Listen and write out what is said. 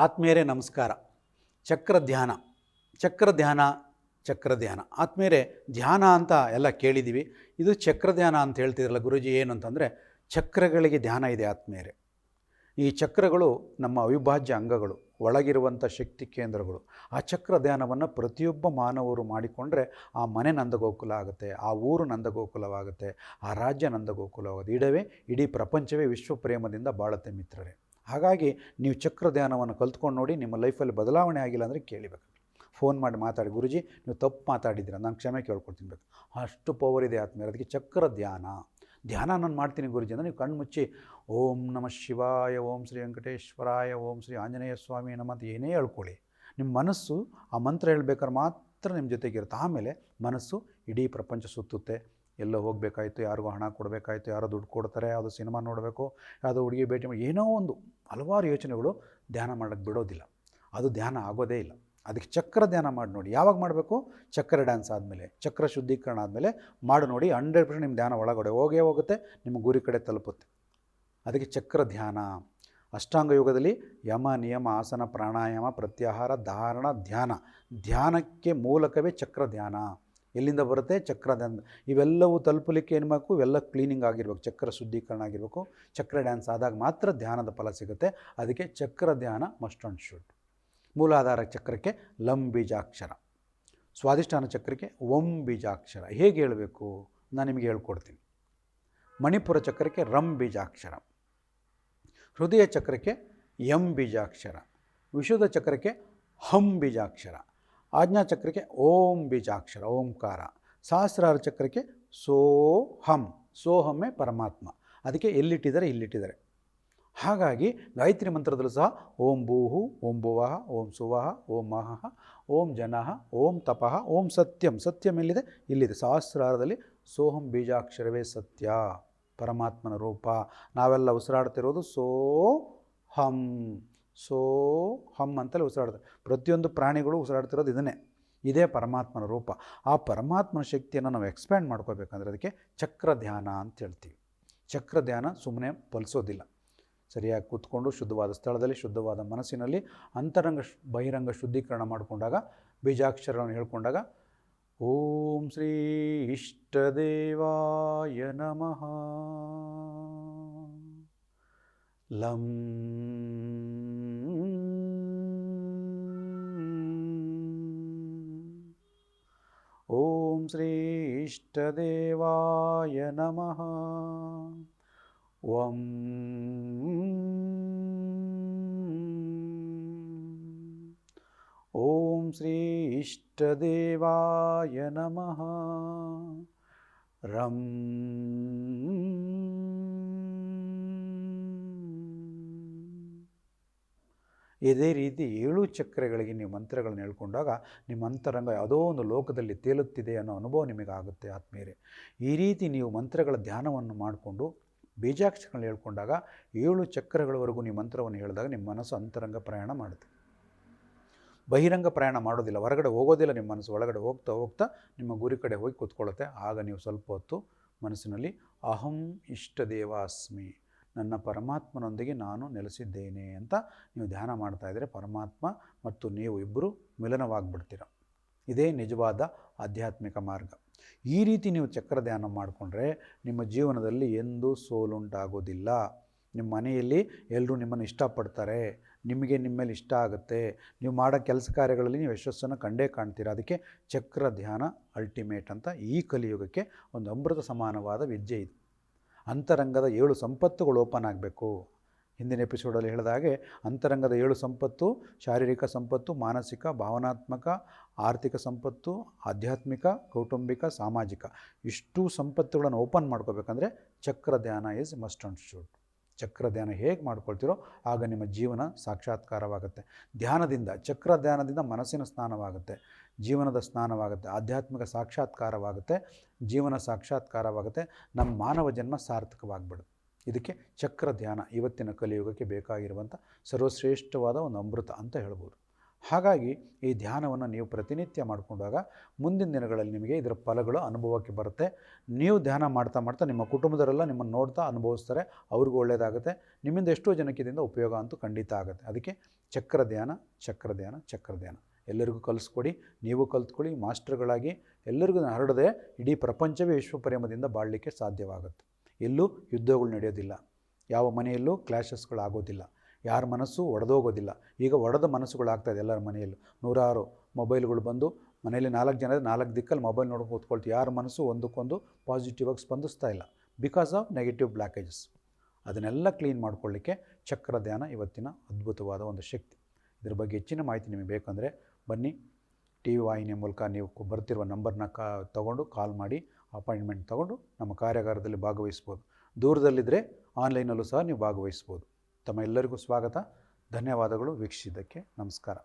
ಆತ್ಮೀಯರೇ ನಮಸ್ಕಾರ. ಚಕ್ರ ಧ್ಯಾನ. ಚಕ್ರ ಧ್ಯಾನ ಚಕ್ರ ಧ್ಯಾನ. ಆತ್ಮೀಯರೇ, ಧ್ಯಾನ ಅಂತ ಎಲ್ಲ ಕೇಳಿದ್ದೀವಿ ಇದು ಚಕ್ರ ಧ್ಯಾನ ಅಂತ ಹೇಳ್ತಿದ್ರಲ್ಲ ಗುರುಜಿ ಏನು ಅಂತಂದರೆ ಚಕ್ರಗಳಿಗೆ ಧ್ಯಾನ ಇದೆ ಆತ್ಮೀಯರೇ. ಈ ಚಕ್ರಗಳು ನಮ್ಮ ಅವಿಭಾಜ್ಯ ಅಂಗಗಳು, ಒಳಗಿರುವಂಥ ಶಕ್ತಿ ಕೇಂದ್ರಗಳು. ಆ ಚಕ್ರ ಧ್ಯಾನವನ್ನು ಪ್ರತಿಯೊಬ್ಬ ಮಾನವರು ಮಾಡಿಕೊಂಡ್ರೆ ಆ ಮನೆ ನಂದಗೋಕುಲ ಆಗುತ್ತೆ, ಆ ಊರು ನಂದಗೋಕುಲವಾಗುತ್ತೆ, ಆ ರಾಜ್ಯ ನಂದಗೋಕುಲವಾಗುತ್ತೆ. ಇಡವೇ, ಇಡೀ ಪ್ರಪಂಚವೇ ವಿಶ್ವ ಪ್ರೇಮದಿಂದ ಬಾಳುತ್ತೆ ಮಿತ್ರರೇ. ಹಾಗಾಗಿ ನೀವು ಚಕ್ರ ಧ್ಯಾನವನ್ನು ಕಲ್ತ್ಕೊಂಡು ನೋಡಿ ನಿಮ್ಮ ಲೈಫಲ್ಲಿ ಬದಲಾವಣೆ ಆಗಿಲ್ಲ ಅಂದರೆ ಕೇಳಿಬೇಕು. ಫೋನ್ ಮಾಡಿ ಮಾತಾಡಿ, ಗುರುಜಿ ನೀವು ತಪ್ಪು ಮಾತಾಡಿದ್ದೀರ, ನಾನು ಕ್ಷಮೆ ಕೇಳ್ಕೊಡ್ತೀನಿ ಬೇಕು. ಅಷ್ಟು ಪವರ್ ಇದೆ ಆತ್ಮೇಲೆ ಅದಕ್ಕೆ ಚಕ್ರ ಧ್ಯಾನ ಧ್ಯಾನ ನಾನು ಮಾಡ್ತೀನಿ ಗುರುಜಿ ಅಂದರೆ ನೀವು ಕಣ್ಣು ಮುಚ್ಚಿ, ಓಂ ನಮಃ ಶಿವಾಯ, ಓಂ ಶ್ರೀ ವೆಂಕಟೇಶ್ವರಾಯ, ಓಂ ಶ್ರೀ ಆಂಜನೇಯ ಸ್ವಾಮಿ ನಮ್ಮ ಅಂತ ಏನೇ ಹೇಳ್ಕೊಳ್ಳಿ. ನಿಮ್ಮ ಮನಸ್ಸು ಆ ಮಂತ್ರ ಹೇಳ್ಬೇಕಾದ್ರೆ ಮಾತ್ರ ನಿಮ್ಮ ಜೊತೆಗಿರುತ್ತೆ. ಆಮೇಲೆ ಮನಸ್ಸು ಇಡೀ ಪ್ರಪಂಚ ಸುತ್ತುತ್ತೆ. ಎಲ್ಲೋ ಹೋಗಬೇಕಾಯ್ತು, ಯಾರಿಗೂ ಹಣ ಕೊಡಬೇಕಾಯ್ತು, ಯಾರೋ ದುಡ್ಡು ಕೊಡ್ತಾರೆ, ಯಾವುದೋ ಸಿನಿಮಾ ನೋಡಬೇಕು, ಯಾವುದೋ ಹುಡುಗಿ ಭೇಟಿ ಏನೋ ಒಂದು ಹಲವಾರು ಯೋಚನೆಗಳು ಧ್ಯಾನ ಮಾಡೋಕ್ಕೆ ಬಿಡೋದಿಲ್ಲ. ಅದು ಧ್ಯಾನ ಆಗೋದೇ ಇಲ್ಲ. ಅದಕ್ಕೆ ಚಕ್ರ ಧ್ಯಾನ ಮಾಡಿ ನೋಡಿ. ಯಾವಾಗ ಮಾಡಬೇಕು? ಚಕ್ರ ಡ್ಯಾನ್ಸ್ ಆದಮೇಲೆ, ಚಕ್ರ ಶುದ್ಧೀಕರಣ ಆದಮೇಲೆ ಮಾಡಿ ನೋಡಿ ಹಂಡ್ರೆಡ್ ಪರ್ಸೆಂಟ್ ನಿಮ್ಮ ಧ್ಯಾನ ಒಳಗಡೆ ಹೋಗೇ ಹೋಗುತ್ತೆ, ನಿಮ್ಮ ಗುರಿ ಕಡೆ ತಲುಪುತ್ತೆ. ಅದಕ್ಕೆ ಚಕ್ರ ಧ್ಯಾನ. ಅಷ್ಟಾಂಗ ಯೋಗದಲ್ಲಿ ಯಮ, ನಿಯಮ, ಆಸನ, ಪ್ರಾಣಾಯಾಮ, ಪ್ರತ್ಯಾಹಾರ, ಧಾರಣ, ಧ್ಯಾನ. ಧ್ಯಾನಕ್ಕೆ ಮೂಲಕವೇ ಚಕ್ರ ಧ್ಯಾನ. ಎಲ್ಲಿಂದ ಬರುತ್ತೆ? ಚಕ್ರ ಇವೆಲ್ಲವೂ ತಲುಪಲಿಕ್ಕೆ ಏನು ಮಾಡಬೇಕು ಇವೆಲ್ಲ ಕ್ಲೀನಿಂಗ್ ಆಗಿರಬೇಕು. ಚಕ್ರ ಶುದ್ಧೀಕರಣ ಆಗಿರಬೇಕು. ಚಕ್ರ ಡ್ಯಾನ್ಸ್ ಆದಾಗ ಮಾತ್ರ ಧ್ಯಾನದ ಫಲ ಸಿಗುತ್ತೆ. ಅದಕ್ಕೆ ಚಕ್ರ ಧ್ಯಾನ ಮಸ್ಟ್ ಆ್ಯಂಡ್ ಶುಡ್ ಮೂಲಾಧಾರ ಚಕ್ರಕ್ಕೆ ಲಂ ಬೀಜಾಕ್ಷರ. ಸ್ವಾದಿಷ್ಠಾನ ಚಕ್ರಕ್ಕೆ ಓಂ ಬೀಜಾಕ್ಷರ. ಹೇಗೆ ಹೇಳಬೇಕು? ನಾನು ನಿಮಗೆ ಹೇಳ್ಕೊಡ್ತೀನಿ. ಮಣಿಪುರ ಚಕ್ರಕ್ಕೆ ರಂ ಬೀಜಾಕ್ಷರ. ಹೃದಯ ಚಕ್ರಕ್ಕೆ ಎಂ ಬೀಜಾಕ್ಷರ. ವಿಶುದ್ಧ ಚಕ್ರಕ್ಕೆ ಹಂ ಬೀಜಾಕ್ಷರ. ಆಜ್ಞಾ ಚಕ್ರಕ್ಕೆ ಓಂ ಬೀಜಾಕ್ಷರ, ಓಂಕಾರ. ಸಹಸ್ರಾರ ಚಕ್ರಕ್ಕೆ ಸೋಹಂ, ಸೋಹಮ್ಮೆ ಪರಮಾತ್ಮ. ಅದಕ್ಕೆ ಎಲ್ಲಿಟ್ಟಿದ್ದಾರೆ, ಇಲ್ಲಿಟ್ಟಿದ್ದಾರೆ. ಹಾಗಾಗಿ ಗಾಯತ್ರಿ ಮಂತ್ರದಲ್ಲೂ ಸಹ ಓಂ ಭೂಹು, ಓಂ ಭುವಃ, ಓಂ ಸುವಃ, ಓಂ ಮಹಃ, ಓಂ ಜನಃ, ಓಂ ತಪಃ, ಓಂ ಸತ್ಯಂ. ಸತ್ಯಂ ಎಲ್ಲಿದೆ? ಇಲ್ಲಿದೆ. ಸಹಸ್ರಾರದಲ್ಲಿ ಸೋಹಂ ಬೀಜಾಕ್ಷರವೇ ಸತ್ಯ. ಪರಮಾತ್ಮನ ರೂಪ. ನಾವೆಲ್ಲ ಉಸಿರಾಡ್ತಿರೋದು ಸೋ ಹಂ ಸೋ ಹಮ್ ಅಂತಲೇ ಉಸಿರಾಡ್ತಾರೆ. ಪ್ರತಿಯೊಂದು ಪ್ರಾಣಿಗಳು ಉಸಿರಾಡ್ತಿರೋದು ಇದನ್ನೇ. ಇದೇ ಪರಮಾತ್ಮನ ರೂಪ. ಆ ಪರಮಾತ್ಮನ ಶಕ್ತಿಯನ್ನು ನಾವು ಎಕ್ಸ್ಪ್ಯಾಂಡ್ ಮಾಡ್ಕೋಬೇಕಂದ್ರೆ ಅದಕ್ಕೆ ಚಕ್ರ ಧ್ಯಾನ ಅಂತ ಹೇಳ್ತೀವಿ. ಚಕ್ರ ಧ್ಯಾನ ಸುಮ್ಮನೆ ಫಲಿಸೋದಿಲ್ಲ ಸರಿಯಾಗಿ ಕೂತ್ಕೊಂಡು ಶುದ್ಧವಾದ ಸ್ಥಳದಲ್ಲಿ, ಶುದ್ಧವಾದ ಮನಸ್ಸಿನಲ್ಲಿ ಅಂತರಂಗ ಬಹಿರಂಗ ಶುದ್ಧೀಕರಣ ಮಾಡಿಕೊಂಡಾಗ, ಬೀಜಾಕ್ಷರವನ್ನು ಹೇಳ್ಕೊಂಡಾಗ, ಓಂ ಶ್ರೀ ಇಷ್ಟದೇವಾಯ ನಮಃ. ಲಂ श्रीष्टदेवाय नमः। ॐ ॐ श्रीष्टदेवाय नमः। रं ಇದೇ ರೀತಿ ಏಳು ಚಕ್ರಗಳಿಗೆ ನೀವು ಮಂತ್ರಗಳನ್ನು ಹೇಳ್ಕೊಂಡಾಗ ನಿಮ್ಮ ಅಂತರಂಗ ಯಾವುದೋ ಒಂದು ಲೋಕದಲ್ಲಿ ತೇಲುತ್ತಿದೆ ಅನ್ನೋ ಅನುಭವ ನಿಮಗಾಗುತ್ತೆ ಆತ್ಮೀಯರೇ. ಈ ರೀತಿ ನೀವು ಮಂತ್ರಗಳ ಧ್ಯಾನವನ್ನು ಮಾಡಿಕೊಂಡು ಬೀಜಾಕ್ಷರಗಳನ್ನು ಹೇಳ್ಕೊಂಡಾಗ ಏಳು ಚಕ್ರಗಳವರೆಗೂ ನೀವು ಮಂತ್ರವನ್ನು ಹೇಳಿದಾಗ ನಿಮ್ಮ ಮನಸ್ಸು ಅಂತರಂಗ ಪ್ರಯಾಣ ಮಾಡುತ್ತೆ. ಬಹಿರಂಗ ಪ್ರಯಾಣ ಮಾಡೋದಿಲ್ಲ, ಹೊರಗಡೆ ಹೋಗೋದಿಲ್ಲ, ನಿಮ್ಮ ಮನಸ್ಸು ಒಳಗಡೆ ಹೋಗ್ತಾ ಹೋಗ್ತಾ ನಿಮ್ಮ ಗುರಿ ಕಡೆ ಹೋಗಿ ಕೂತ್ಕೊಳ್ಳುತ್ತೆ. ಆಗ ನೀವು ಸ್ವಲ್ಪ ಹೊತ್ತು ಮನಸ್ಸಿನಲ್ಲಿ, ಅಹಂ ಇಷ್ಟ ಅಸ್ಮಿ ನನ್ನ ಪರಮಾತ್ಮನೊಂದಿಗೆ ನಾನು ನೆಲೆಸಿದ್ದೇನೆ ಅಂತ ನೀವು ಧ್ಯಾನ ಮಾಡ್ತಾ ಇದ್ದರೆ ಪರಮಾತ್ಮ ಮತ್ತು ನೀವು ಇಬ್ಬರು ಮಿಲನವಾಗ್ಬಿಡ್ತೀರ. ಇದೇ ನಿಜವಾದ ಆಧ್ಯಾತ್ಮಿಕ ಮಾರ್ಗ. ಈ ರೀತಿ ನೀವು ಚಕ್ರ ಧ್ಯಾನ ಮಾಡಿಕೊಂಡ್ರೆ ನಿಮ್ಮ ಜೀವನದಲ್ಲಿ ಎಂದೂ ಸೋಲುಂಟಾಗೋದಿಲ್ಲ. ನಿಮ್ಮ ಮನೆಯಲ್ಲಿ ಎಲ್ಲರೂ ನಿಮ್ಮನ್ನು ಇಷ್ಟಪಡ್ತಾರೆ. ನಿಮಗೆ ನಿಮ್ಮ ಮೇಲೆ ಇಷ್ಟ ಆಗುತ್ತೆ. ನೀವು ಮಾಡೋ ಕೆಲಸ ಕಾರ್ಯಗಳಲ್ಲಿ ನೀವು ಯಶಸ್ಸನ್ನು ಕಂಡೇ ಕಾಣ್ತೀರಾ. ಅದಕ್ಕೆ ಚಕ್ರ ಧ್ಯಾನ ಅಲ್ಟಿಮೇಟ್ ಅಂತ ಈ ಕಲಿಯುಗಕ್ಕೆ ಒಂದು ಅಮೃತ ಸಮಾನವಾದ ವಿದ್ಯೆ ಇದು ಅಂತರಂಗದ ಏಳು ಸಂಪತ್ತುಗಳು ಓಪನ್ ಆಗಬೇಕು. ಹಿಂದಿನ ಎಪಿಸೋಡಲ್ಲಿ ಹೇಳಿದ ಹಾಗೆ ಅಂತರಂಗದ ಏಳು ಸಂಪತ್ತು, ಶಾರೀರಿಕ ಸಂಪತ್ತು, ಮಾನಸಿಕ, ಭಾವನಾತ್ಮಕ, ಆರ್ಥಿಕ ಸಂಪತ್ತು, ಆಧ್ಯಾತ್ಮಿಕ, ಕೌಟುಂಬಿಕ, ಸಾಮಾಜಿಕ. ಇಷ್ಟು ಸಂಪತ್ತುಗಳನ್ನು ಓಪನ್ ಮಾಡ್ಕೋಬೇಕಂದ್ರೆ ಚಕ್ರ ಧ್ಯಾನ ಈಸ್ ಮಸ್ಟ್ ಅಂಡ್ ಶುಡ್ ಚಕ್ರ ಧ್ಯಾನ ಹೇಗೆ ಮಾಡ್ಕೊಳ್ತೀರೋ ಆಗ ನಿಮ್ಮ ಜೀವನ ಸಾಕ್ಷಾತ್ಕಾರವಾಗುತ್ತೆ. ಧ್ಯಾನದಿಂದ ಚಕ್ರ ಧ್ಯಾನದಿಂದ ಮನಸ್ಸಿನ ಸ್ನಾನವಾಗುತ್ತೆ. ಜೀವನದ ಸ್ನಾನವಾಗುತ್ತೆ. ಆಧ್ಯಾತ್ಮಿಕ ಸಾಕ್ಷಾತ್ಕಾರವಾಗುತ್ತೆ. ಜೀವನ ಸಾಕ್ಷಾತ್ಕಾರವಾಗುತ್ತೆ. ನಮ್ಮ ಮಾನವ ಜನ್ಮ ಸಾರ್ಥಕವಾಗ್ಬಿಡುತ್ತೆ. ಇದಕ್ಕೆ ಚಕ್ರ ಧ್ಯಾನ ಇವತ್ತಿನ ಕಲಿಯುಗಕ್ಕೆ ಬೇಕಾಗಿರುವಂಥ ಸರ್ವಶ್ರೇಷ್ಠವಾದ ಒಂದು ಅಮೃತ ಅಂತ ಹೇಳ್ಬೋದು. ಹಾಗಾಗಿ ಈ ಧ್ಯಾನವನ್ನು ನೀವು ಪ್ರತಿನಿತ್ಯ ಮಾಡಿಕೊಂಡಾಗ ಮುಂದಿನ ದಿನಗಳಲ್ಲಿ ನಿಮಗೆ ಇದರ ಫಲಗಳು ಅನುಭವಕ್ಕೆ ಬರುತ್ತೆ. ನೀವು ಧ್ಯಾನ ಮಾಡ್ತಾ ಮಾಡ್ತಾ ನಿಮ್ಮ ಕುಟುಂಬದವರೆಲ್ಲ ನಿಮ್ಮನ್ನು ನೋಡ್ತಾ ಅನುಭವಿಸ್ತಾರೆ. ಅವ್ರಿಗೂ ಒಳ್ಳೆಯದಾಗುತ್ತೆ ನಿಮ್ಮಿಂದ ಎಷ್ಟೋ ಜನಕ್ಕೆ ಇದರಿಂದ ಉಪಯೋಗ ಅಂತೂ ಖಂಡಿತ ಆಗುತ್ತೆ. ಅದಕ್ಕೆ ಚಕ್ರ ಧ್ಯಾನ ಚಕ್ರ ಧ್ಯಾನ ಚಕ್ರ ಧ್ಯಾನ. ಎಲ್ಲರಿಗೂ ಕಲಿಸ್ಕೊಡಿ, ನೀವು ಕಲ್ತ್ಕೊಳ್ಳಿ, ಮಾಸ್ಟರ್ಗಳಾಗಿ ಎಲ್ಲರಿಗೂ ಹರಡದೆ ಇಡೀ ಪ್ರಪಂಚವೇ ವಿಶ್ವಪ್ರೇಮದಿಂದ ಬಾಳಲಿಕ್ಕೆ ಸಾಧ್ಯವಾಗುತ್ತೆ. ಎಲ್ಲೂ ಯುದ್ಧಗಳು ನಡೆಯೋದಿಲ್ಲ. ಯಾವ ಮನೆಯಲ್ಲೂ ಕ್ಲಾಶಸ್ಗಳು ಆಗೋದಿಲ್ಲ ಯಾರ ಮನಸ್ಸು ಒಡೆದೋಗೋದಿಲ್ಲ. ಈಗ ಒಡೆದ ಮನಸ್ಸುಗಳಾಗ್ತಾಯಿದೆ ಎಲ್ಲರ ಮನೆಯಲ್ಲೂ. ನೂರಾರು ಮೊಬೈಲ್ಗಳು ಬಂದು ಮನೆಯಲ್ಲಿ ನಾಲ್ಕು ಜನ ನಾಲ್ಕು ದಿಕ್ಕಲ್ಲಿ ಮೊಬೈಲ್ ನೋಡ್ಕೊಂಡು ಕೂತ್ಕೊಳ್ತೀವಿ. ಯಾರ ಮನಸ್ಸು ಒಂದಕ್ಕೊಂದು ಪಾಸಿಟಿವ್ ಆಗಿ ಸ್ಪಂದಿಸ್ತಾ ಇಲ್ಲ. ಬಿಕಾಸ್ ಆಫ್ ನೆಗೆಟಿವ್ ಬ್ಲಾಕೇಜಸ್ ಅದನ್ನೆಲ್ಲ ಕ್ಲೀನ್ ಮಾಡ್ಕೊಳ್ಳಿಕ್ಕೆ ಚಕ್ರ ಧ್ಯಾನ ಇವತ್ತಿನ ಅದ್ಭುತವಾದ ಒಂದು ಶಕ್ತಿ. ಇದ್ರ ಬಗ್ಗೆ ಹೆಚ್ಚಿನ ಮಾಹಿತಿ ನಿಮಗೆ ಬೇಕಂದರೆ ಬನ್ನಿ. ಟಿ ವಿ ವಾಹಿನಿಯ ಮೂಲಕ ನೀವು ಬರ್ತಿರುವ ನಂಬರ್ನ ಕಾ ತೊಗೊಂಡು ಕಾಲ್ ಮಾಡಿ, ಅಪಾಯಿಂಟ್ಮೆಂಟ್ ತೊಗೊಂಡು ನಮ್ಮ ಕಾರ್ಯಾಗಾರದಲ್ಲಿ ಭಾಗವಹಿಸ್ಬೋದು. ದೂರದಲ್ಲಿದ್ದರೆ ಆನ್ಲೈನಲ್ಲೂ ಸಹ ನೀವು ಭಾಗವಹಿಸ್ಬೋದು. ತಮ್ಮ ಎಲ್ಲರಿಗೂ ಸ್ವಾಗತ. ಧನ್ಯವಾದಗಳು. ವೀಕ್ಷಿಸಿದ್ದಕ್ಕೆ ನಮಸ್ಕಾರ.